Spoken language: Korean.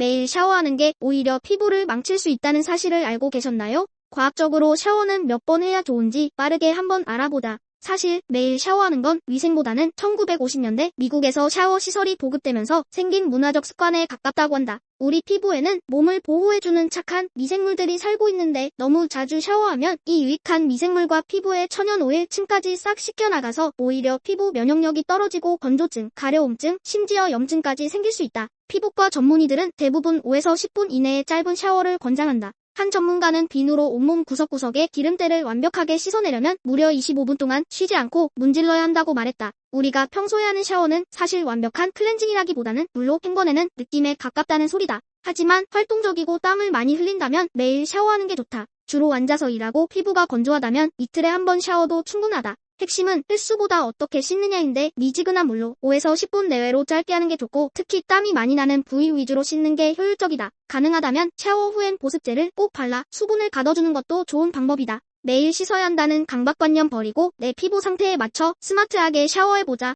매일 샤워하는 게 오히려 피부를 망칠 수 있다는 사실을 알고 계셨나요? 과학적으로 샤워는 몇 번 해야 좋은지 빠르게 한번 알아보다. 사실 매일 샤워하는 건 위생보다는 1950년대 미국에서 샤워 시설이 보급되면서 생긴 문화적 습관에 가깝다고 한다. 우리 피부에는 몸을 보호해주는 착한 미생물들이 살고 있는데 너무 자주 샤워하면 이 유익한 미생물과 피부의 천연 오일층까지 싹 씻겨나가서 오히려 피부 면역력이 떨어지고 건조증, 가려움증, 심지어 염증까지 생길 수 있다. 피부과 전문의들은 대부분 5에서 10분 이내의 짧은 샤워를 권장한다. 한 전문가는 비누로 온몸 구석구석에 기름때를 완벽하게 씻어내려면 무려 25분 동안 쉬지 않고 문질러야 한다고 말했다. 우리가 평소에 하는 샤워는 사실 완벽한 클렌징이라기보다는 물로 헹궈내는 느낌에 가깝다는 소리다. 하지만 활동적이고 땀을 많이 흘린다면 매일 샤워하는 게 좋다. 주로 앉아서 일하고 피부가 건조하다면 이틀에 한 번 샤워도 충분하다. 핵심은 횟수보다 어떻게 씻느냐인데 미지근한 물로 5에서 10분 내외로 짧게 하는 게 좋고 특히 땀이 많이 나는 부위 위주로 씻는 게 효율적이다. 가능하다면 샤워 후엔 보습제를 꼭 발라 수분을 가둬주는 것도 좋은 방법이다. 매일 씻어야 한다는 강박관념 버리고 내 피부 상태에 맞춰 스마트하게 샤워해보자.